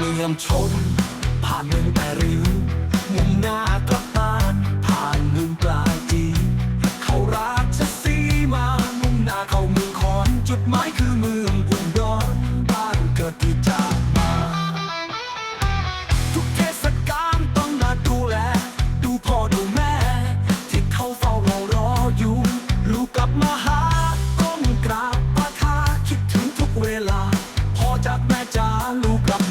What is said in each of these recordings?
านเมืองแต่ริ้วมุ่งหน้ากลับบ้าน ผ่านเมืองปลายจีเขาราชสีมามุ่งหน้าเข้าเมืองคอน จุดหมายคือเมืองอุดรบ้านเกิดที่จากมา ทุกเทศกาลต้องมาดูแล ดูพ่อดูแม่ ที่เขาเฝ้ารอรออยู่ ลูกกลับมาหาก้มกราบปาทาคิดถึงทุกเวลาพอจากแม่จ๋าลูกกลับ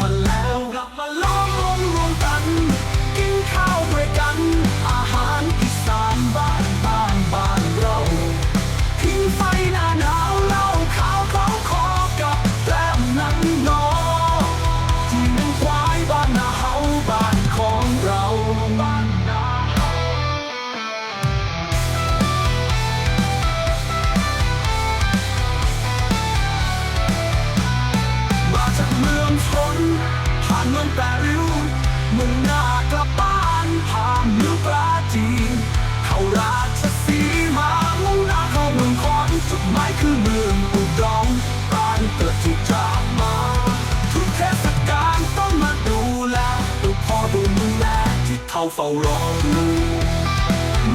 เท่าเฝ้ารอลูก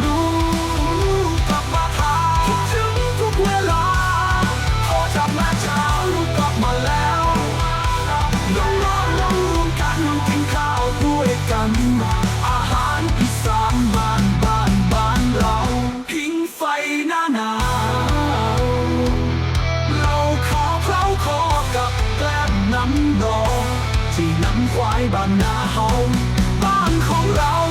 ลูกกลับมาทาคิดถึงทุกเวลาพอจากม่เช้าลูกกลับมาแล้วน้องร้องน้องรวมกันกินข้าวด้วยกัน อาหารอีสานบ้านบ้านบ้านเราพิงไฟหน้าหนาวเราขอเคล้าคอกับแกล้มน้ำนองที่น้ำควายบ้านนาเฮา บ้า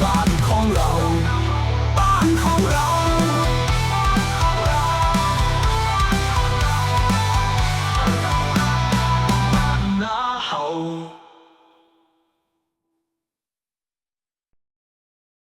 ที่